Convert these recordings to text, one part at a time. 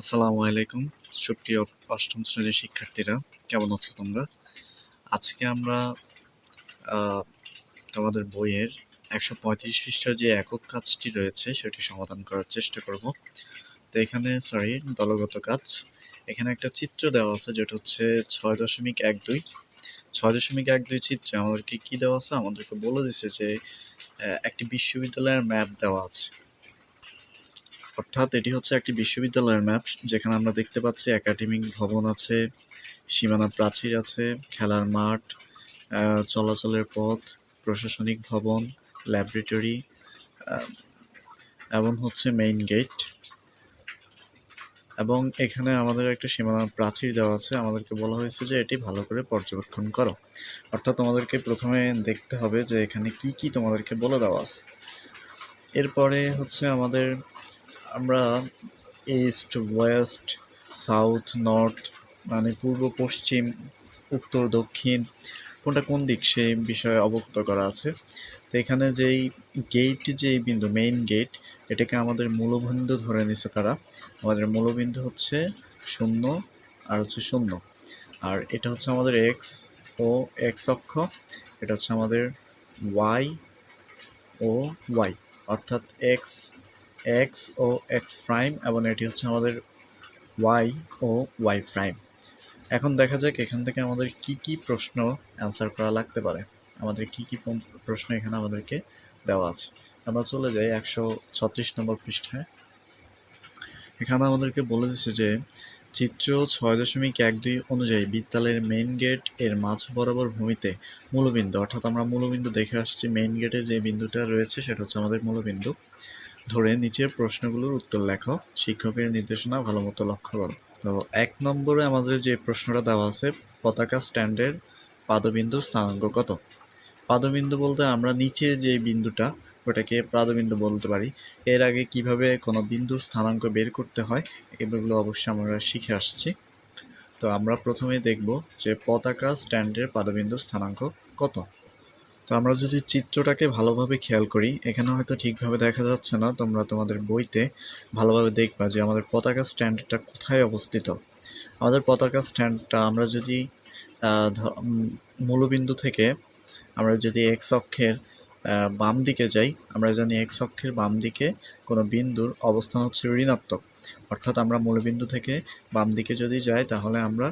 আসসালামু আলাইকুম। সুপ্রিয় অষ্টম শ্রেণির শিক্ষার্থীরা, কেমন আছো তোমরা? আজকে আমরা তোমাদের বইয়ের একশো পঁয়ত্রিশ পৃষ্ঠার যে একক কাজটি রয়েছে, সেটি সমাধান করার চেষ্টা করব। তো এখানে সরি দলগত কাজ। এখানে একটা চিত্র দেওয়া আছে, যেটা হচ্ছে ছয় দশমিক এক দুই। ছয় দশমিক এক দুই চিত্রে আমাদেরকে কি দেওয়া আছে? আমাদেরকে বলে দিছে যে একটি বিশ্ববিদ্যালয়ের ম্যাপ দেওয়া আছে। অর্থাৎ এটি হচ্ছে একটি বিশ্ববিদ্যালয়ের ম্যাপ, যেখানে আমরা দেখতে পাচ্ছি একাডেমিক ভবন আছে, সীমানা প্রাচীর আছে, খেলার মাঠ চলাচলের পথ, প্রশাসনিক ভবন ল্যাবরেটরি এবং হচ্ছে মেইন গেট এবং এখানে আমাদের একটা সীমানা প্রাচীর দেওয়া আছে, আমাদেরকে বলা হয়েছে যে এটি ভালো করে পর্যবেক্ষণ করো। অর্থাৎ তোমাদেরকে প্রথমে দেখতে হবে যে এখানে কি কি তোমাদেরকে বলে দেওয়া আছে। এরপরে হচ্ছে আমাদের আমরা ইস্ট ওয়েস্ট সাউথ নর্থ মানে পূর্ব, পশ্চিম, উত্তর, দক্ষিণ, কোনটা কোন দিক সেই বিষয়ে অবগত করা আছে। তো এখানে যেই গেট যেই বিন্দু মেইন গেট এটাকে আমাদের মূলবিন্দু ধরে নিছে তারা। আমাদের মূলবিন্দু হচ্ছে শূন্য আর হচ্ছে শূন্য। আর এটা হচ্ছে আমাদের এক্স ও এক্স অক্ষ, এটা হচ্ছে আমাদের ওয়াই ও ওয়াই অর্থাৎ এক্স এক্স ও এক্স প্রাইম এবং এটি হচ্ছে আমাদের ওয়াই ও ওয়াই প্রাইম এখন দেখা যাক এখান থেকে আমাদের কি কি প্রশ্ন অ্যান্সার করা লাগতে পারে। আমাদের কি কি প্রশ্ন এখানে আমাদেরকে দেওয়া আছে। আমরা চলে যাই একশো ছত্রিশ নম্বর পৃষ্ঠায়। এখানে আমাদেরকে বলে দিচ্ছে যে, চিত্র ছয় দশমিক এক দুই অনুযায়ী বিদ্যালয়ের মেইন গেটের মাঝ বরাবর ভূমিতে মূলবিন্দু, অর্থাৎ আমরা মূলবিন্দু দেখে আসছি মেইন গেটে যে বিন্দুটা রয়েছে সেটা হচ্ছে আমাদের মূলবিন্দু। ধরে নিচের প্রশ্নগুলোর উত্তর লেখো। শিক্ষকের নির্দেশনা ভালো মতো লক্ষ্য করো। তো এক নম্বরে আমাদের যে প্রশ্নটা দেওয়া আছে, পতাকা স্ট্যান্ডের পাদবিন্দু স্থানাঙ্ক কত? পাদবিন্দু বলতে আমরা নিচে যে বিন্দুটা, ওটাকে পাদবিন্দু বলতে পারি। এর আগে কীভাবে কোনো বিন্দুর স্থানাঙ্ক বের করতে হয়, এগুলো অবশ্যই আমরা শিখে আসছি। তো আমরা প্রথমে দেখব যে পতাকা স্ট্যান্ডের পাদবিন্দুর স্থানাঙ্ক কত। তো আমরা যদি চিত্রটাকে ভালোভাবে খেয়াল করি, এখানে হয়তো ঠিকভাবে দেখা যাচ্ছে না, তোমরা তোমাদের বইতে ভালোভাবে দেখবা যে আমাদের পতাকা স্ট্যান্ডটা কোথায় অবস্থিত। আমাদের পতাকা স্ট্যান্ডটা আমরা যদি মূলবিন্দু থেকে আমরা যদি এক্স অক্ষের বাম দিকে যাই, আমরা জানি এক্স অক্ষের বাম দিকে কোনো বিন্দুর অবস্থান হচ্ছে ঋণাত্মক। অর্থাৎ আমরা মূলবিন্দু থেকে বাম দিকে যদি যাই, তাহলে আমরা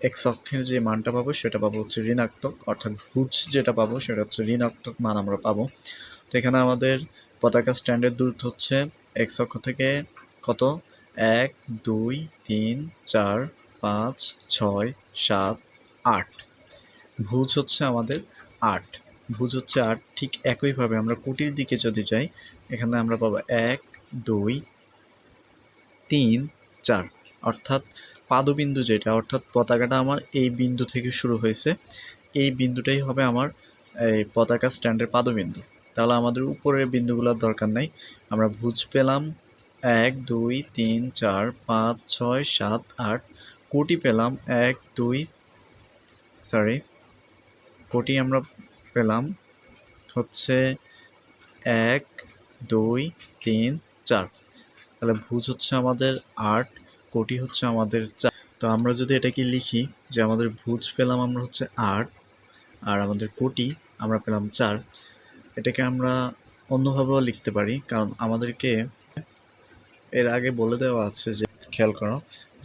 এক্স অক্ষের যে মানটা পাবো সেটা পাবো হচ্ছে ঋণাত্মক, অর্থাৎ ভুজ যেটা পাবো সেটা হচ্ছে ঋণাত্মক মান আমরা পাবো। তো এখানে আমাদের পতাকা স্ট্যান্ডের দূরত্ব হচ্ছে এক্স অক্ষ থেকে কত? এক, দুই, তিন, চার, পাঁচ, ছয়, সাত, আট। ভুজ হচ্ছে আমাদের আট। ভুজ হচ্ছে আট, ঠিক একইভাবে আমরা কোটির দিকে যদি যাই, এখানে আমরা পাবো এক, দুই, তিন, চার। অর্থাৎ পাদবিন্দু যেটা, অর্থাৎ পতাকাটা আমার এই বিন্দু থেকে শুরু হয়েছে, এই বিন্দুটাই হবে আমার, এই পতাকা স্ট্যান্ডের পাদবিন্দু। তাহলে আমাদের উপরের বিন্দুগুলোর দরকার নাই। আমরা ভুজ পেলাম, এক, দুই, তিন, চার, পাঁচ, ছয়, সাত, আট, কোটি পেলাম, এক, দুই সরি কোটি আমরা পেলাম হচ্ছে এক, দুই, তিন, চার। তাহলে ভুজ হচ্ছে আমাদের আট কোটি হচ্ছে আমাদের তো আমরা যদি এটাকে লিখি যে আমাদের ভুজ পেলাম আমরা হচ্ছে আট আর আমাদের কোটি আমরা পেলাম চার, এটাকে আমরা অন্যভাবেও লিখতে পারি। কারণ আমাদেরকে এর আগে বলে দেওয়া আছে যে, খেয়াল করো,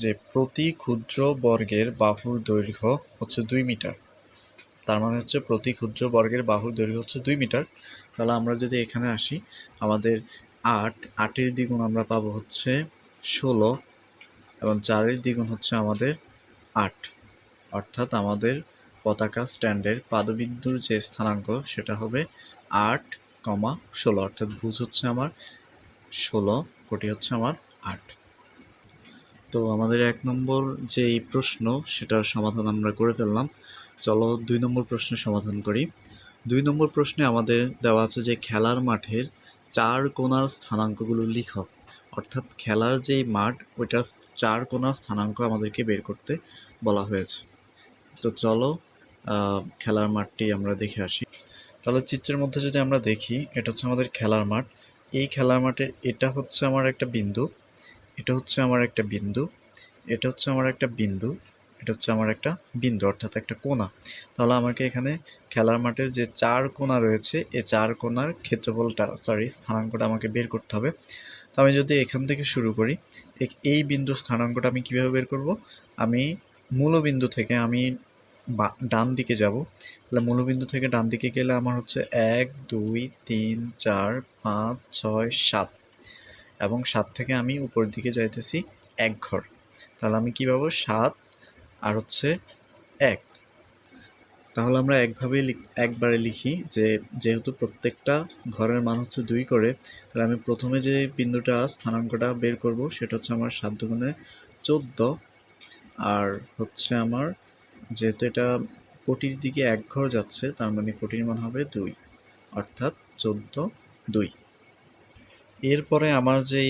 যে প্রতি ক্ষুদ্র বর্গের বাহুর দৈর্ঘ্য হচ্ছে দুই মিটার। তার মানে হচ্ছে প্রতি ক্ষুদ্র বর্গের বাহুর দৈর্ঘ্য হচ্ছে দুই মিটার। তাহলে আমরা যদি এখানে আসি, আমাদের আট, আটের দ্বিগুণ আমরা পাবো হচ্ছে ষোলো এবং চারের দ্বিগুণ হচ্ছে আমাদের আট। অর্থাৎ আমাদের পতাকা স্ট্যান্ডের পাদবিন্দুর যে স্থানাঙ্ক, সেটা হবে আট কমা ষোলো। অর্থাৎ ভুজ হচ্ছে আমার ষোলো, কোটি হচ্ছে আমার আট। তো আমাদের এক নম্বর যে প্রশ্ন, সেটার সমাধান আমরা করে ফেললাম। চলো দুই নম্বর প্রশ্নের সমাধান করি। দুই নম্বর প্রশ্নে আমাদের দেওয়া আছে যে খেলার মাঠের চার কোণার স্থানাঙ্কগুলো লিখো। অর্থাৎ খেলার যেই মাঠ, ওইটার চার কোনা স্থানাঙ্ক আমাদেরকে বের করতে বলা হয়েছে। তো চলো খেলার মাঠটি আমরা দেখে আসি। তাহলে চিত্রের মধ্যে যদি আমরা দেখি, এটা হচ্ছে আমাদের খেলার মাঠ। এই খেলার মাঠে এটা হচ্ছে আমার একটা বিন্দু, এটা হচ্ছে আমার একটা বিন্দু, এটা হচ্ছে আমার একটা বিন্দু, এটা হচ্ছে আমার একটা বিন্দু, অর্থাৎ একটা কোণা তাহলে আমাকে এখানে খেলার মাঠের যে চার কোণা রয়েছে এই চার কোণার ক্ষেত্রফলটা সরি স্থানাঙ্কটা আমাকে বের করতে হবে। তো আমি যদি এখান থেকে শুরু করি এই বিন্দু স্থানাঙ্কটা আমি কীভাবে বের করব? আমি মূলবিন্দু থেকে আমি ডান দিকে যাব। তাহলে মূলবিন্দু থেকে ডান দিকে গেলে আমার হচ্ছে এক, দুই, তিন, চার, পাঁচ, ছয়, সাত। এবং সাত থেকে আমি উপর দিকে যাইতেছি এক ঘর। তাহলে আমি কী পাবো? সাত আর হচ্ছে এক। তাহলে আমরা একভাবেই একবারে লিখি যে, যেহেতু প্রত্যেকটা ঘরের মান হচ্ছে দুই করে, তাহলে আমি প্রথমে যে বিন্দুটা, স্থানাঙ্কটা বের করব, সেটা হচ্ছে আমার সাত দুগুণে চোদ্দ, আর হচ্ছে আমার যেহেতু এটা কোটির দিকে এক ঘর যাচ্ছে, তার মানে কোটির মান হবে দুই, অর্থাৎ চোদ্দ দুই। এরপরে আমার যে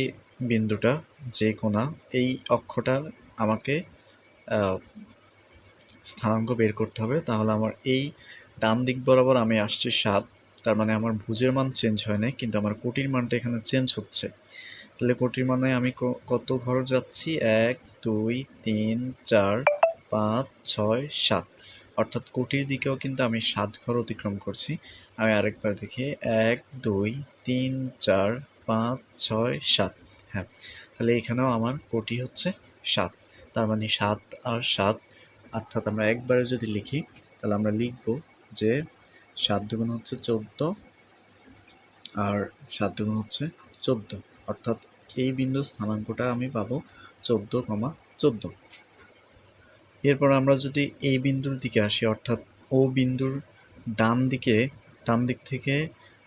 বিন্দুটা, যে কোণা, এই অক্ষটা আমাকে স্থানাঙ্ক বের করতে হবে, তাহলে আমার এই ডান দিক বরাবর আমি আসছি সাত। তার মানে আমার ভুজের মান চেঞ্জ হয় নাই, কিন্তু আমার কোটির মানটা এখানে চেঞ্জ হচ্ছে। তাহলে কোটির মানে আমি কত ঘর যাচ্ছি? এক, দুই, তিন, চার, পাঁচ, ছয়, সাত। অর্থাৎ কোটির দিকেও কিন্তু আমি সাত ঘর অতিক্রম করছি। আমি আরেকবার দেখি, এক, দুই, তিন, চার, পাঁচ, ছয়, সাত। হ্যাঁ তাহলে এখানেও আমার কোটি হচ্ছে সাত। তার মানে সাত আর সাত অর্থাৎ আমরা একবারে যদি লিখি, তাহলে আমরা লিখব যে সাত দুগুণ হচ্ছে চোদ্দ আর সাত দুগুণ হচ্ছে চোদ্দ। অর্থাৎ এই বিন্দু স্থানাঙ্কটা আমি পাবো চোদ্দ কমা চোদ্দ। এরপর আমরা যদি এই বিন্দুর দিকে আসি, অর্থাৎ ও বিন্দুর ডান দিকে, ডান দিক থেকে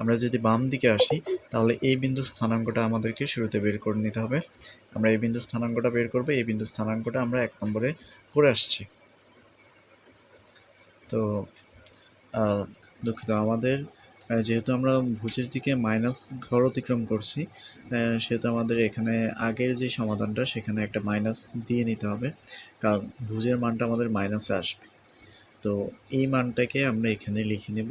আমরা যদি বাম দিকে আসি, তাহলে এই বিন্দুর স্থানাঙ্কটা আমাদেরকে শুরুতে বের করে নিতে হবে। আমরা এই বিন্দু স্থানাঙ্কটা বের করব, এই বিন্দু স্থানাঙ্কটা আমরা এক নম্বরে করে আসছি। তো দুঃখিত। আমাদের যেহেতু আমরা ভুজের দিকে মাইনাস ঘর অতিক্রম করছি সেহেতু আমাদের এখানে আগের যে সমাধানটা, সেখানে একটা মাইনাস দিয়ে নিতে হবে। কারণ ভুজের মানটা আমাদের মাইনাসে আসবে। তো এই মানটাকে আমরা এখানে লিখে নেব।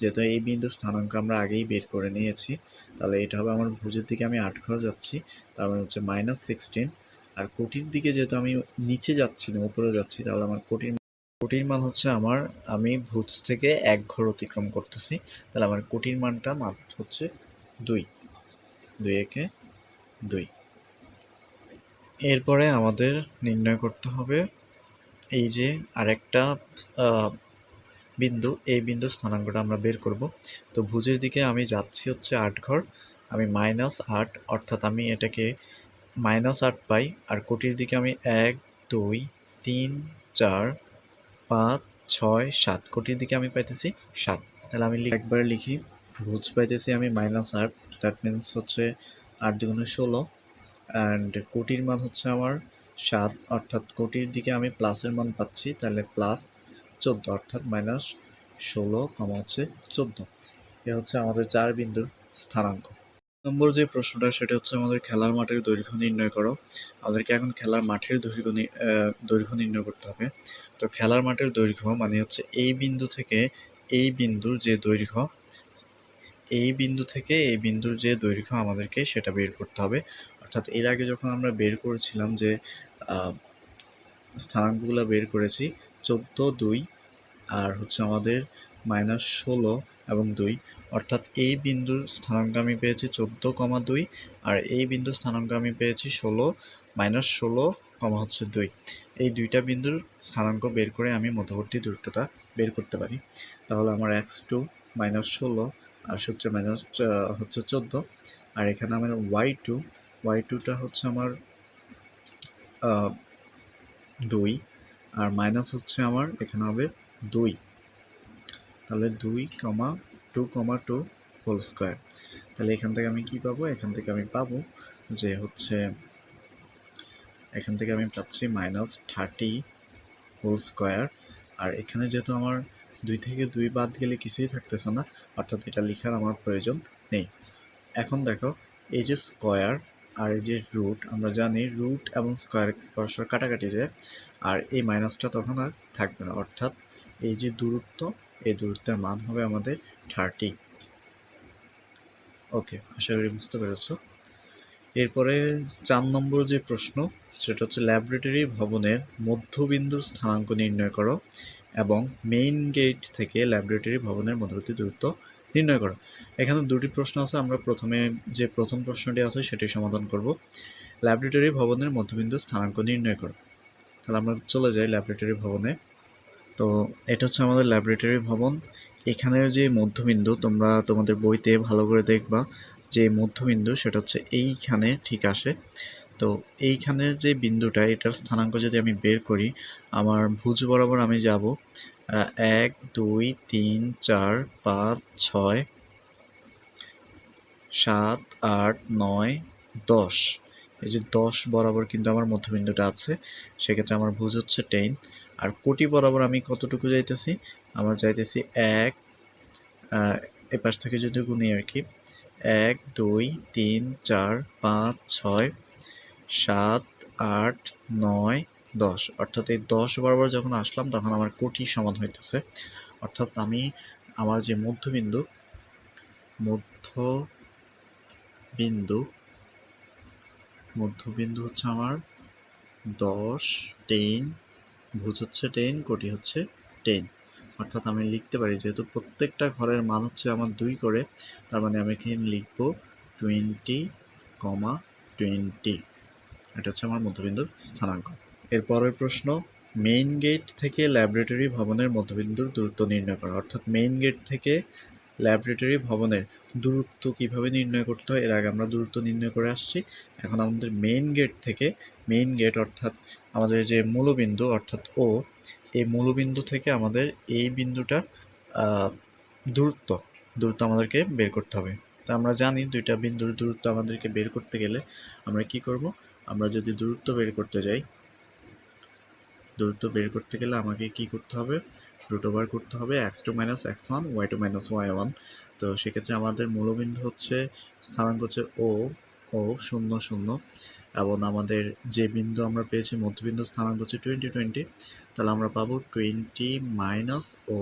যেহেতু এই বিন্দু স্থানাঙ্ক আমরা আগেই বের করে নিয়েছি, তাহলে এটা হবে আমার ভুজের দিকে আমি আট ঘর যাচ্ছি, তার মানে হচ্ছে মাইনাস সিক্সটিন আর কোটির দিকে যেহেতু আমি নিচে যাচ্ছি না, উপরে যাচ্ছি, তাহলে আমার কোটির কোটির মান হচ্ছে আমার, আমি ভুজ থেকে এক ঘর অতিক্রম করতেছি। তাহলে আমার কোটির মানটা মান হচ্ছে দুই। দুই একে দুই। এরপরে আমাদের নির্ণয় করতে হবে এই যে আরেকটা বিন্দু। এই বিন্দু স্থানাঙ্কটা আমরা বের করব। তো ভুজের দিকে আমি যাচ্ছি হচ্ছে আট ঘর। আমি মাইনাস আট, অর্থাৎ আমি এটাকে মাইনাস আট পাই। আর কোটির দিকে আমি এক, দুই, তিন, চার পাঁচ, ছয়, সাত কোটির দিকে আমি পাইতেছি সাত। তাহলে আমি একবারে লিখি, ভুজ পাইতেছি আমি মাইনাস আট দ্যাট মিনস হচ্ছে আট দুগুণে ষোলো অ্যান্ড কোটির মান হচ্ছে আমার সাত, অর্থাৎ কোটির দিকে আমি প্লাসের মান পাচ্ছি, তাহলে প্লাস চোদ্দ, অর্থাৎ মাইনাস ষোলো, কমা হচ্ছে চোদ্দ। এ হচ্ছে আমাদের চার বিন্দুর স্থানাঙ্ক। নম্বর যে প্রশ্নটা, সেটা হচ্ছে আমাদের খেলার মাঠের দৈর্ঘ্য নির্ণয় করো। আমাদেরকে এখন খেলার মাঠের দৈর্ঘ্য দৈর্ঘ্য নির্ণয় করতে হবে। তো খেলার মাঠের দৈর্ঘ্য মানে হচ্ছে এই বিন্দু থেকে এই বিন্দুর যে দৈর্ঘ্য, এই বিন্দু থেকে এই বিন্দুর যে দৈর্ঘ্য আমাদেরকে সেটা বের করতে হবে। অর্থাৎ এর আগে যখন আমরা বের করেছিলাম যে স্থানাঙ্কগুলো বের করেছি, চোদ্দ, দুই, আর হচ্ছে আমাদের মাইনাস ষোলো এবং দুই অর্থাৎ এই বিন্দুর স্থানাঙ্ক আমি পেয়েছি চোদ্দ কমা দুই, আর এই বিন্দুর স্থানাঙ্ক আমি পেয়েছি ষোলো, মাইনাস ষোলো কমা হচ্ছে দুই। এই দুইটা বিন্দুর স্থানাঙ্ক বের করে আমি মধ্যবর্তী দূরত্বটা বের করতে পারি। তাহলে আমার এক্স টু মাইনাস ষোলো, আর সূত্রে মাইনাস হচ্ছে চোদ্দ, আর এখানে আমার ওয়াই টু ওয়াই টুটা হচ্ছে আমার দুই, আর মাইনাস হচ্ছে আমার, এখানে হবে দুই। তাহলে দুই কমা টু কমা টু হোল স্কোয়ার তাহলে এখান থেকে আমি কি পাবো? এখান থেকে আমি পাবো যে হচ্ছে, এখান থেকে আমি পাচ্ছি মাইনাস থার্টি হোল স্কোয়ার আর এখানে যেহেতু আমার দুই থেকে দুই বাদ গেলে কিছুই থাকতেছে না, অর্থাৎ এটা লেখার আমার প্রয়োজন নেই। এখন দেখো, এই যে স্কোয়ার আর এই যে রুট আমরা জানি রুট এবং স্কোয়ার পরস্পর কাটাকাটি যায় আর এই মাইনাসটা তখন আর থাকবে না। অর্থাৎ এই যে দূরত্ব এই দূরত্বের মান হবে আমাদের থার্টি ওকে আশা করি বুঝতে পেরেছ। এরপরে চার নম্বর যে প্রশ্ন, সেটা হচ্ছে ল্যাবরেটরি ভবনের মধ্যবিন্দুর স্থানাঙ্ক নির্ণয় করো এবং মেইন গেট থেকে ল্যাবরেটরি ভবনের মধ্যবর্তী দূরত্ব নির্ণয় করো। এখানে দুটি প্রশ্ন আছে, আমরা প্রথমে যে প্রথম প্রশ্নটি আছে সেটি সমাধান করব। ল্যাবরেটরি ভবনের মধ্যবিন্দু স্থানাঙ্ক নির্ণয় করো। তাহলে আমরা চলে যাই ল্যাবরেটরি ভবনে। তো এটা হচ্ছে আমাদের ল্যাবরেটরি ভবন। এখানের যে মধ্যবিন্দু, তোমরা তোমাদের বইতে ভালো করে দেখবা যে মধ্যবিন্দু, সেটা হচ্ছে এইখানে ঠিক আসে। তো এইখানের যে বিন্দুটা, এটার স্থানাঙ্ক যদি আমি বের করি, আমার ভুজ বরাবর আমি যাব এক, দুই, তিন, চার, পাঁচ, ছয়, সাত, আট, নয়, দশ। এই যে দশ বরাবর কিন্তু আমার মধ্যবিন্দুটা আছে, সেক্ষেত্রে আমার ভুজ হচ্ছে টেন আর কোটি বরাবর আমি কতটুকু যাইতেছি? আমার যাইতেছি এক এপাশ থেকে যদি গুনি আর কি, এক, দুই, তিন, চার, পাঁচ, ছয়, সাত, আট, নয়, দশ। অর্থাৎ এই দশ বরাবর যখন আসলাম, তখন আমার কোটি সমান হইতেছে। অর্থাৎ আমি আমার যে মধ্যবিন্দু মধ্যবিন্দু মধ্যবিন্দু হচ্ছে আমার দশ টেন ভুজ হচ্ছে টেন কোটি হচ্ছে টেন অর্থাৎ আমি লিখতে পারি, যেহেতু প্রত্যেকটা ঘরের মান হচ্ছে আমার দুই করে, তার মানে আমি এখানে লিখব টোয়েন্টি কমা টোয়েন্টি এটা হচ্ছে আমার মধ্যবিন্দুর স্থানাঙ্ক। এরপরের প্রশ্ন মেইন গেট থেকে ল্যাবরেটরি ভবনের মধ্যবিন্দুর দূরত্ব নির্ণয় করা। অর্থাৎ মেইন গেট থেকে ল্যাবরেটরি ভবনের দূরত্ব কীভাবে নির্ণয় করতে হয়, এর আগে আমরা দূরত্ব নির্ণয় করে আসছি। এখন আমাদের মেইন গেট থেকে মেইন গেট অর্থাৎ আমাদের যে মূলবিন্দু, অর্থাৎ ও এই মূলবিন্দু থেকে আমাদের এই বিন্দুটা দূরত্ব দূরত্ব আমাদেরকে বের করতে হবে। তা আমরা জানি দুইটা বিন্দুর দূরত্ব আমাদেরকে বের করতে গেলে আমরা কি করব? আমরা যদি দূরত্ব বের করতে যাই, দূরত্ব বের করতে গেলে আমাকে কি করতে হবে? রুট ওভার করতে হবে X two minus X one Y two minus Y one তো সেক্ষেত্রে আমাদের মূলবিন্দু হচ্ছে, স্থানাঙ্ক হচ্ছে ও ও শূন্য শূন্য। এবং আমাদের যে বিন্দু আমরা পেয়েছি, মধ্যবিন্দু স্থানাঙ্ক হচ্ছে টোয়েন্টি টোয়েন্টি তাহলে আমরা পাবো twenty minus o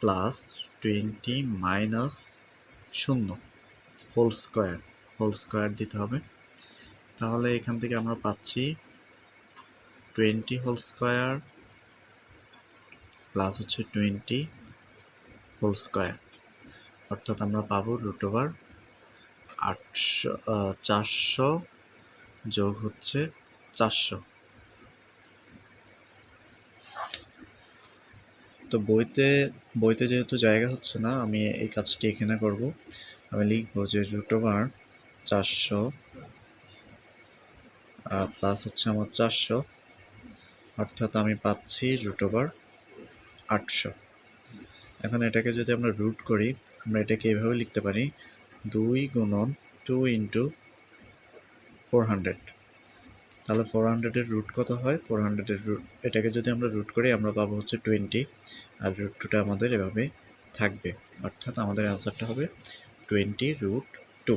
plus twenty minus শূন্য হোল স্কোয়ার হোল স্কোয়ার দিতে হবে। তাহলে এখান থেকে আমরা পাচ্ছি টোয়েন্টি হোল স্কোয়ার প্লাস হচ্ছে টোয়েন্টি হোল স্কোয়ার অর্থাৎ আমরা পাবো রুট ওভার আটশো চারশো যোগ হচ্ছে চারশো। তো বইতে বইতে যেহেতু জায়গা হচ্ছে না, আমি এই কাজটি এখানে করব। আমি লিখব যে রুট ওভার চারশো প্লাস হচ্ছে আমার চারশো, অর্থাৎ আমি পাচ্ছি রুট ওভার আটশো। এখন এটাকে যদি আমরা রুট করি, আমরা এটাকে এইভাবে লিখতে পারি দুই গুণন টু ইন্টু ফোর হান্ড্রেড। তাহলে ফোর হান্ড্রেডের রুট কত হয়? ফোর হান্ড্রেডের রুট এটাকে যদি আমরা রুট করি, আমরা পাবো হচ্ছে টোয়েন্টি আর রুট টুটা আমাদের এভাবে থাকবে। অর্থাৎ আমাদের অ্যান্সারটা হবে টোয়েন্টি রুট টু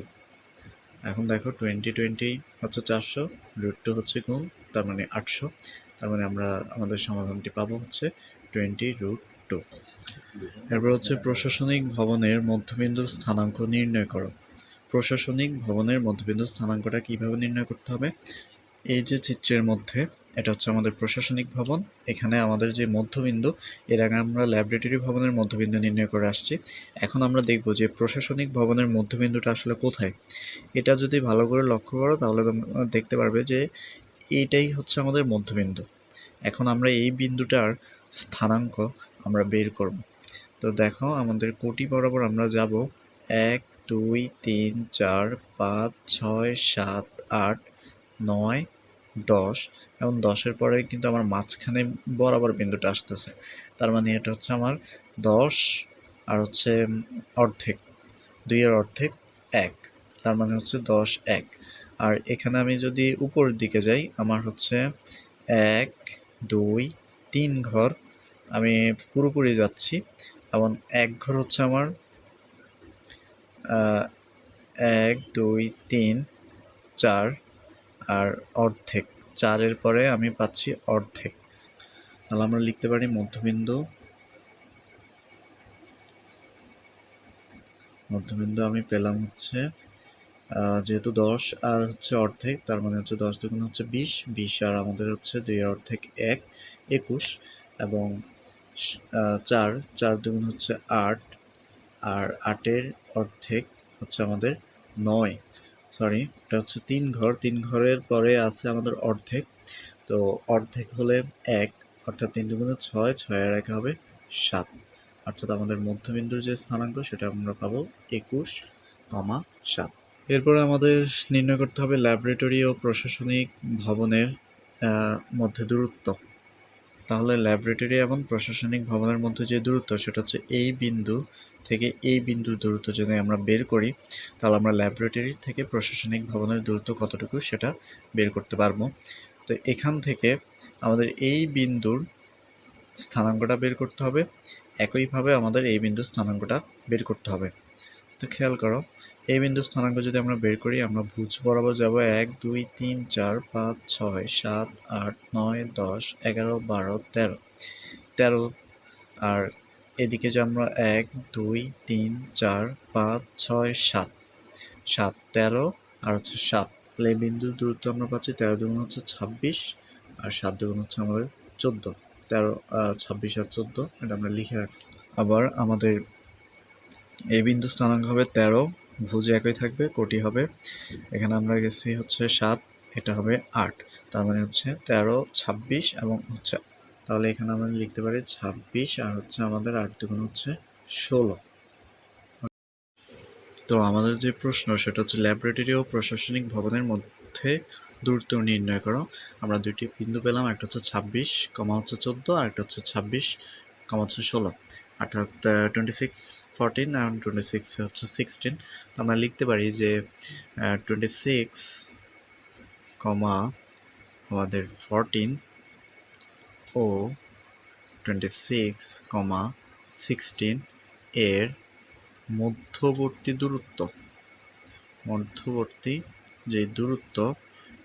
এখন দেখো টোয়েন্টি টোয়েন্টি হচ্ছে চারশো রুট টু হচ্ছে গুণ, তার মানে আটশো। তার মানে আমরা আমাদের সমাধানটি পাবো হচ্ছে টোয়েন্টি রুট টু এরপর হচ্ছে প্রশাসনিক ভবনের মধ্যবিন্দুর স্থানাঙ্ক নির্ণয় করো। প্রশাসনিক ভবনের মধ্যবিন্দুর স্থানাঙ্কটা কীভাবে নির্ণয় করতে হবে? এই যে চিত্রের মধ্যে, এটা হচ্ছে আমাদের প্রশাসনিক ভবন। এখানে আমাদের যে মধ্যবিন্দু, এর আগে আমরা ল্যাবরেটরি ভবনের মধ্যবিন্দু নির্ণয় করে আসছি। এখন আমরা দেখব যে প্রশাসনিক ভবনের মধ্যবিন্দুটা আসলে কোথায়? এটা যদি ভালো করে লক্ষ্য করো, তাহলে দেখতে পারবে যে এইটাই হচ্ছে আমাদের মধ্যবিন্দু। এখন আমরা এই বিন্দুটার স্থানাঙ্ক আমরা বের করব। তো দেখো, আমাদের কোটি বরাবর আমরা যাব এক দুই, তিন, চার, পাঁচ, ছয়, সাত, আট, নয়, দশ এবং দশের পরে কিন্তু আমার মাঝখানে বরাবর বিন্দুটা আসতেছে। তার মানে এটা হচ্ছে আমার দশ আর হচ্ছে অর্ধেক। দুইয়ের অর্ধেক এক, তার মানে হচ্ছে দশ, এক। আর এখানে আমি যদি উপরের দিকে যাই, আমার হচ্ছে এক, দুই, তিন ঘর আমি পুরোপুরি যাচ্ছি এবং এক ঘর হচ্ছে আমার এক, দুই, তিন, চার আর অর্ধেক। চারের পরে আমি পাচ্ছি অর্ধেক। তাহলে আমরা লিখতে পারি মধ্যবিন্দু। মধ্যবিন্দু আমি পেলাম হচ্ছে যেহেতু দশ আর হচ্ছে অর্ধেক, তার মানে হচ্ছে দশ দুগুণ হচ্ছে বিশ। বিশ আর আমাদের হচ্ছে দুই অর্ধেক এক, একুশ এবং চার চার দুগুণ হচ্ছে আট আর আটের অর্ধেক হচ্ছে আমাদের নয়। সরি এটা হচ্ছে তিন ঘর। তিন ঘরের পরে আছে আমাদের অর্ধেক। তো অর্ধেক হলে এক, অর্থাৎ তিন দুগুণে ছয় ছয়ের এক হবে সাত। অর্থাৎ আমাদের মধ্যবিন্দুর যে স্থানাঙ্ক, সেটা আমরা পাবো একুশ কমা সাত। এরপরে আমাদের নির্ণয় করতে হবে ল্যাবরেটরি ও প্রশাসনিক ভবনের মধ্যে দূরত্ব। তাহলে ল্যাবরেটরি এবং প্রশাসনিক ভবনের মধ্যে যে দূরত্ব, সেটা হচ্ছে এই বিন্দু থেকে এই বিন্দুর দূরত্ব যদি আমরা বের করি, তাহলে আমরা ল্যাবরেটরি থেকে প্রশাসনিক ভবনের দূরত্ব কতটুকু সেটা বের করতে পারব। তো এখান থেকে আমাদের এই বিন্দুর স্থানাঙ্কটা বের করতে হবে। একইভাবে আমাদের এই বিন্দুর স্থানাঙ্কটা বের করতে হবে। তো খেয়াল করো, এই বিন্দুর স্থানাঙ্ক যদি আমরা বের করি, আমরা ভুজ বরাবর যাব এক, দুই, তিন, চার, পাঁচ, ছয়, সাত, আট, নয়, দশ, এগারো, বারো, তেরো। তেরো আর এদিকে যে আমরা এক, দুই, তিন, চার, পাঁচ, ছয়, সাত। সাত তেরো, আর হচ্ছে সাত। এই বিন্দুর দূরত্ব আমরা পাচ্ছি তেরো দুগুণ হচ্ছে ছাব্বিশ, আর সাত দুগুণ হচ্ছে আমাদের চোদ্দ। তেরো ছাব্বিশ আর চোদ্দ, এটা আমরা লিখে রাখি। আবার আমাদের এই বিন্দু স্থানাঙ্ক হবে তেরো, ভুজ একই থাকবে, কোটি হবে। এখানে আমরা গেছি হচ্ছে সাত, এটা হবে আট। তার মানে হচ্ছে তেরো, ছাব্বিশ এবং হচ্ছে তাহলে এখানে আমরা লিখতে পারি ছাব্বিশ আর হচ্ছে আমাদের আট দুগুণ হচ্ছে ষোলো। তো আমাদের যে প্রশ্ন, সেটা হচ্ছে ল্যাবরেটরি ও প্রশাসনিক ভবনের মধ্যে দূরত্ব নির্ণয় করো। আমরা দুইটি বিন্দু পেলাম, একটা হচ্ছে ছাব্বিশ, কমা হচ্ছে চোদ্দ, আর একটা হচ্ছে ছাব্বিশ, কমা হচ্ছে ষোলো। অর্থাৎ টোয়েন্টি সিক্স ফোরটিন আর টোয়েন্টি সিক্স হচ্ছে সিক্সটিন তো আমরা লিখতে পারি যে টোয়েন্টি সিক্স কমা আমাদের ফোরটিন ও টোয়েন্টি সিক্স কমা সিক্সটিন এর মধ্যবর্তী দূরত্ব। মধ্যবর্তী যে দূরত্ব,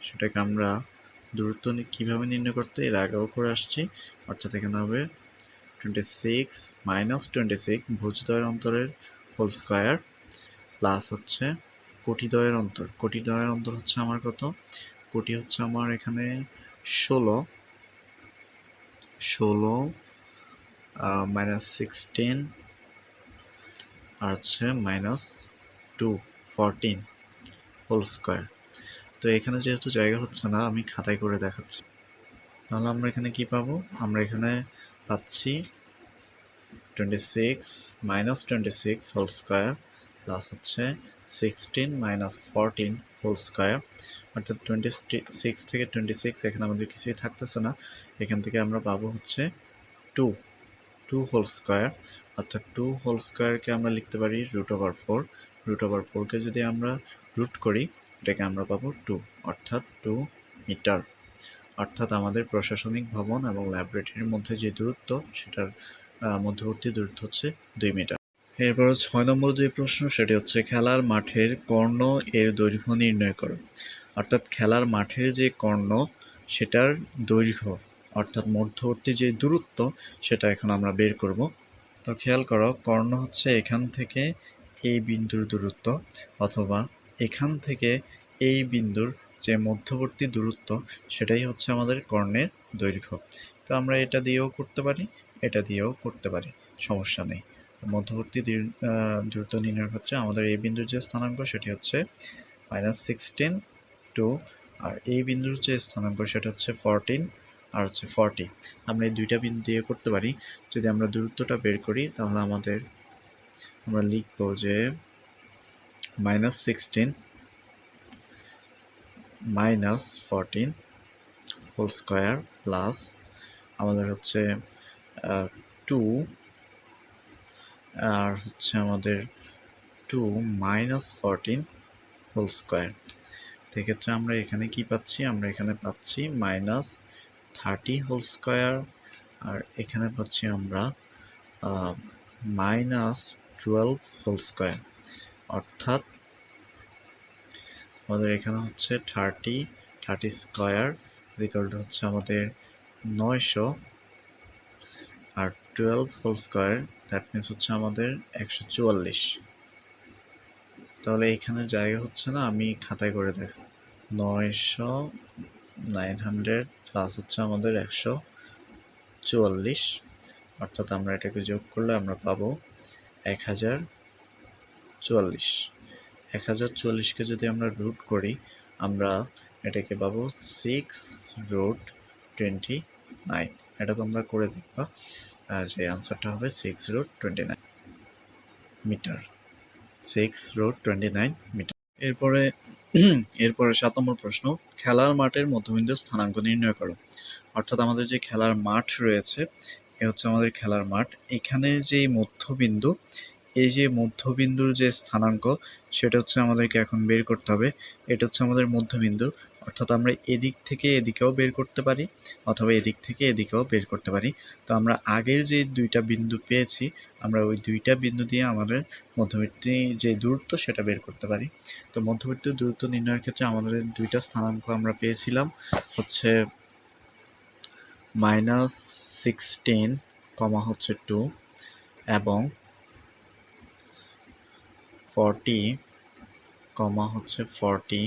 সেটাকে আমরা দূরত্ব কীভাবে নির্ণয় করতে এর আগেও করে আসছি। অর্থাৎ এখানে হবে twenty six minus twenty six ভুজদ্বয়ের অন্তরের হোল স্কোয়ার প্লাস হচ্ছে কোটিদ্বয়ের অন্তর। কোটিদ্বয়ের অন্তর হচ্ছে আমার কত? কোটি হচ্ছে আমার এখানে ষোলো। ষোলো মাইনাস সিক্সটিন আর হচ্ছে minus two fourteen whole square তো এখানে যেহেতু জায়গা হচ্ছে না, আমি খাতায় করে দেখাচ্ছি। তাহলে আমরা এখানে কি পাবো? আমরা এখানে পাচ্ছি twenty six minus twenty six whole square plus হচ্ছে sixteen minus fourteen whole square অর্থাৎ টোয়েন্টি সিক্স থেকে টোয়েন্টি সিক্স এখানে আমাদের কিছুই থাকতেছে না। এখান থেকে আমরা পাবো হচ্ছে টু টু হোল স্কোয়ার অর্থাৎ টু হোল স্কোয়ারকে আমরা লিখতে পারি root over four root over ফোরকে যদি আমরা রুট করি, এটাকে আমরা পাবো টু অর্থাৎ টু মিটার অর্থাৎ আমাদের প্রশাসনিক ভবন এবং ল্যাবরেটরির মধ্যে যে দূরত্ব, সেটার মধ্যবর্তী দূরত্ব হচ্ছে দুই মিটার এরপর ছয় নম্বর যে প্রশ্ন, সেটি হচ্ছে খেলার মাঠের কর্ণ এর দৈর্ঘ্য নির্ণয় করো। অর্থাৎ খেলার মাঠের যে কর্ণ, সেটার দৈর্ঘ্য অর্থাৎ মধ্যবর্তী যে দূরত্ব, সেটা এখন আমরা বের করব। তো খেয়াল করো, কর্ণ হচ্ছে এখান থেকে এই বিন্দুর দূরত্ব, অথবা এখান থেকে এই বিন্দুর যে মধ্যবর্তী দূরত্ব, সেটাই হচ্ছে আমাদের কর্ণের দৈর্ঘ্য। তো আমরা এটা দিয়েও করতে পারি, এটা দিয়েও করতে পারি, সমস্যা নেই। মধ্যবর্তী দূর- দূরত্ব নির্ণয় হচ্ছে আমাদের এই বিন্দুর যে স্থানাঙ্ক, সেটি হচ্ছে মাইনাস সিক্সটিন টু আর এই বিন্দুর যে স্থানাঙ্ক, সেটা হচ্ছে ফরটিন আর হচ্ছে ফর্টি আমরা এই দুইটা বিন্দু দিয়ে করতে পারি। যদি আমরা দূরত্বটা বের করি, তাহলে আমাদের, আমরা লিখব যে minus sixteen minus fourteen whole square plus আমাদের হচ্ছে টু আর হচ্ছে আমাদের two minus fourteen whole square সেক্ষেত্রে আমরা এখানে কি পাচ্ছি? আমরা এখানে পাচ্ছি মাইনাস থার্টি হোল স্কোয়ার, আর এখানে পাচ্ছি আমরা মাইনাস টুয়েলভ হোল স্কোয়ার। অর্থাৎ আমাদের এখানে হচ্ছে থার্টি থার্টি স্কোয়ার টু হচ্ছে আমাদের নয়শো, আর twelve whole square that means হচ্ছে আমাদের একশো চুয়াল্লিশ। তাহলে এখানে জায়গা হচ্ছে না, আমি খাতায় করে দেখ নয়শো নাইন হান্ড্রেড প্লাস হচ্ছে আমাদের একশো চুয়াল্লিশ। অর্থাৎ আমরা এটাকে যোগ করলে আমরা পাবো এক হাজার চুয়াল্লিশ। এক হাজার চুয়াল্লিশকে যদি আমরা রুট করি, আমরা এটাকে পাবো সিক্স রুট টোয়েন্টি নাইন এটা তোমরা করে দেখবা যে আনসারটা হবে six root twenty nine metre. Six root twenty nine metre. এরপরে এরপরে সাত নম্বর প্রশ্ন। খেলার মাঠের মধ্যবিন্দুর স্থানাঙ্ক নির্ণয় করো। অর্থাৎ আমাদের যে খেলার মাঠ রয়েছে, এ হচ্ছে আমাদের খেলার মাঠ। এখানে যে মধ্যবিন্দু, এই যে মধ্যবিন্দুর যে স্থানাঙ্ক, সেটা হচ্ছে আমাদেরকে এখন বের করতে হবে। এটা হচ্ছে আমাদের মধ্যবিন্দু। অর্থাৎ আমরা এদিক থেকে এদিকেও বের করতে পারি, অথবা এদিক থেকে এদিকেও বের করতে পারি। তো আমরা আগের যে দুইটা বিন্দু পেয়েছি আমরা ওই দুইটা বিন্দু দিয়ে আমাদের মধ্যবর্তী যে দূরত্ব সেটা বের করতে পারি। তো মধ্যবর্তী দূরত্ব নির্ণয়ের ক্ষেত্রে আমাদের দুইটা স্থানাঙ্ক আমরা পেয়েছিলাম হচ্ছে মাইনাস সিক্সটিন কমা হচ্ছে টু এবং ফর্টি কমা হচ্ছে ফর্টি।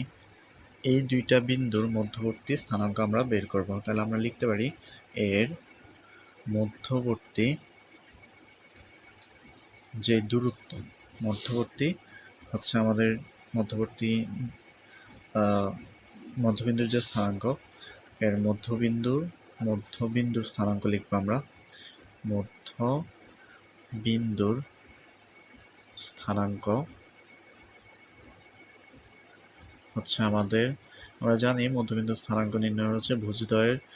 এই দুইটা বিন্দুর মধ্যবর্তী স্থানাঙ্ক আমরা বের করব। তাহলে আমরা লিখতে পারি এর মধ্যবর্তী যে দূরত্ব মধ্যবর্তী হচ্ছে আমাদের মধ্যবর্তী মধ্যবিন্দুর যে স্থানাঙ্ক এর মধ্যবিন্দুর মধ্যবিন্দুর স্থানাঙ্ক লিখব আমরা। মধ্য বিন্দুর স্থানাঙ্ক হচ্ছে আমাদের আমরা জানি মধ্যবিন্দু স্থানাঙ্ক নির্ণয় হচ্ছে ভুজদ্বয়ের আহ,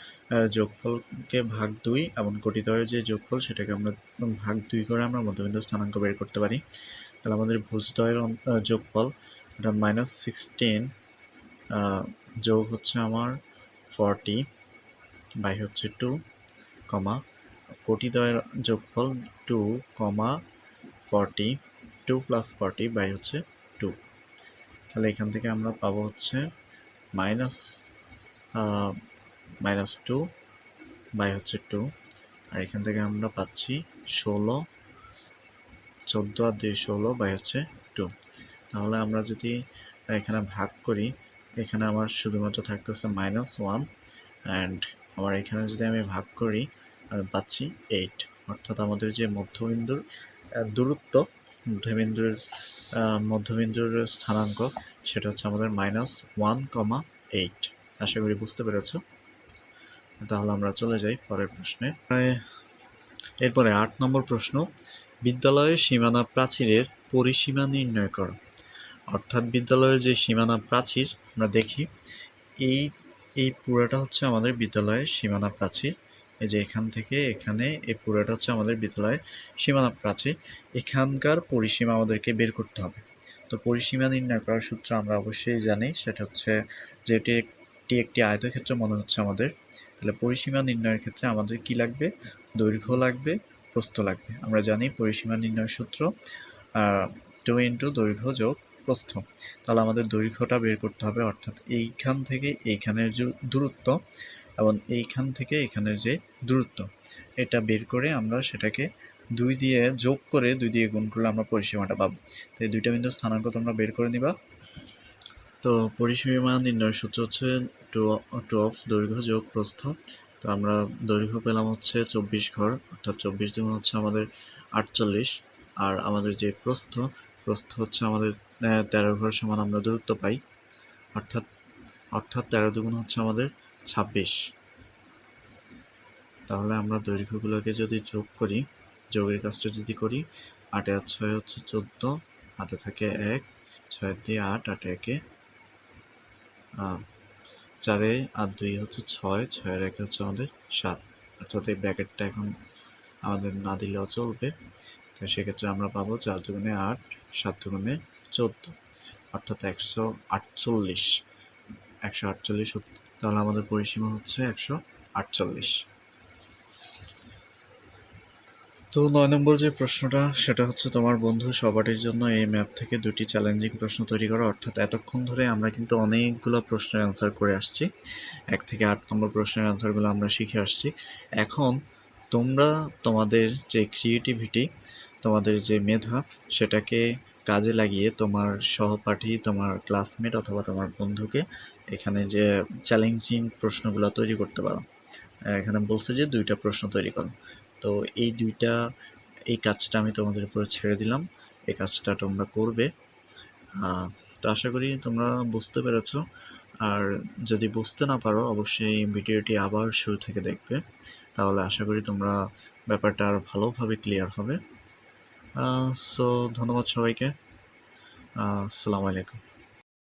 যোগফলকে ভাগ দুই এবং কোটিদ্বয়ের যে যোগফল সেটাকে আমরা ভাগ দুই করে আমরা মধ্যবিন্দু স্থানাঙ্ক বের করতে পারি। তাহলে আমাদের ভুজদ্বয়ের যোগফল, এটা মাইনাস সিক্সটিন যোগ হচ্ছে আমার ফর্টি বাই হচ্ছে টু কমা কোটিদ্বয়ের যোগফল two comma forty two plus forty by হচ্ছে টু তাহলে এখান থেকে আমরা পাবো হচ্ছে মাইনাস মাইনাস টু বাই হচ্ছে টু আর এখান থেকে আমরা পাচ্ছি ষোলো, চোদ্দ আর দুই ষোলো বাই হচ্ছে টু তাহলে আমরা যদি এখানে ভাগ করি, এখানে আমার শুধুমাত্র থাকতেছে মাইনাস ওয়ান অ্যান্ড আমার এখানে যদি আমি ভাগ করি, আমি পাচ্ছি এইট অর্থাৎ আমাদের যে মধ্যবিন্দুর দূরত্ব, মধ্যবিন্দুর মধ্যবিন্দুর স্থানাঙ্ক, সেটা হচ্ছে আমাদের মাইনাস ওয়ান কমা এইট আশা করি বুঝতে পেরেছ? তাহলে আমরা চলে যাই পরের প্রশ্নে। এরপরে আট নম্বর প্রশ্ন, বিদ্যালয়ের সীমানা প্রাচীরের পরিসীমা নির্ণয় করো। অর্থাৎ বিদ্যালয়ের যে সীমানা প্রাচীর, আমরা দেখি, এই এই পুরোটা হচ্ছে আমাদের বিদ্যালয়ের সীমানা প্রাচীর। এই যে এখান থেকে এখানে, এই পুরোটা হচ্ছে আমাদের বিদ্যালয়ের সীমানা প্রাচীর। এখানকার পরিসীমা আমাদেরকে বের করতে হবে। তো পরিসীমা নির্ণয় করার সূত্র আমরা অবশ্যই জানি, সেটা হচ্ছে যে এটি একটি একটি আয়তক্ষেত্র মনে হচ্ছে আমাদের। তাহলে পরিসীমা নির্ণয়ের ক্ষেত্রে আমাদের কি লাগবে? দৈর্ঘ্য লাগবে, প্রস্থ লাগবে। আমরা জানি পরিসীমা নির্ণয়ের সূত্র টু ইন্টু দৈর্ঘ্য যোগ প্রস্থ। তাহলে আমাদের দৈর্ঘ্যটা বের করতে হবে, অর্থাৎ এইখান থেকে এইখানের যে দূরত্ব এবং এইখান থেকে এখানের যে দূরত্ব, এটা বের করে আমরা সেটাকে দুই দিয়ে যোগ করে, দুই দিয়ে গুণ করলে আমরা পরিসীমাটা পাবো। তো এই দুইটা বিন্দু স্থানাঙ্ক তোমরা বের করে নিবা। তো পরিসীমা নির্ণয়ের সূত্র হচ্ছে টু টু অফ দৈর্ঘ্য যোগ প্রস্থ। তো আমরা দৈর্ঘ্য পেলাম হচ্ছে চব্বিশ ঘর, অর্থাৎ চব্বিশ দুগুণ হচ্ছে আমাদের আটচল্লিশ। আর আমাদের যে প্রস্থ প্রস্থ হচ্ছে আমাদের তেরো ঘর সমান আমরা দূরত্ব পাই, অর্থাৎ অর্থাৎ তেরো দুগুণ হচ্ছে আমাদের ছাব্বিশ। তাহলে আমরা দৈর্ঘ্যগুলোকে যদি যোগ করি, যোগের কাজটা যদি করি, আটে আর ছয় হচ্ছে চোদ্দ হাতে থাকে এক, ছয় দিয়ে আট, আটে একে চারে আর দুই হচ্ছে ছয়, ছয়ের একে হচ্ছে আমাদের সাত। অর্থাৎ এই ব্র্যাকেটটা এখন আমাদের না দিলেও চলবে। তো সেক্ষেত্রে আমরা পাবো চার দুগুণে আট, সাত দুগুণে চোদ্দ। অর্থাৎ একশো আটচল্লিশ। একশো আটচল্লিশ তাহলে আমাদের পরিসীমা হচ্ছে একশো আটচল্লিশ। তো নয় নম্বর যে প্রশ্নটা, সেটা হচ্ছে তোমার বন্ধু সবাটির জন্য এই ম্যাপ থেকে দুটি চ্যালেঞ্জিং প্রশ্ন তৈরি করা। অর্থাৎ এতক্ষণ ধরে আমরা কিন্তু অনেকগুলো প্রশ্নের অ্যান্সার করে আসছি। এক থেকে আট নম্বর প্রশ্নের অ্যান্সারগুলো আমরা শিখে আসছি। এখন তোমরা তোমাদের যে ক্রিয়েটিভিটি তোমাদের যে মেধা, সেটাকে কাজে লাগিয়ে তোমার সহপাঠী, তোমার ক্লাসমেট অথবা তোমার বন্ধুকে এখানে যে চ্যালেঞ্জিং প্রশ্নগুলো তৈরি করতে পারো। এখানে বলছে যে দুইটা প্রশ্ন তৈরি করো। তো এই দুইটা, এই কাজটা আমি তোমাদের উপরে ছেড়ে দিলাম। এই কাজটা তোমরা করবে। তো আশা করি তোমরা বুঝতে পেরেছ। আর যদি বুঝতে না পারো, অবশ্যই ভিডিওটি আবার শুরু থেকে দেখবে। তাহলে আশা করি তোমরা ব্যাপারটা আরও ভালোভাবে ক্লিয়ার হবে। সো ধন্যবাদ সবাইকে। আসসালামু আলাইকুম।